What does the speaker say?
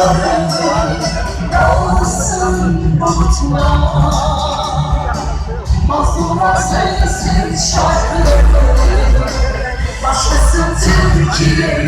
Yollarımda olsun unutma Bozulma sensin şarkıları Başlasın Türkiye.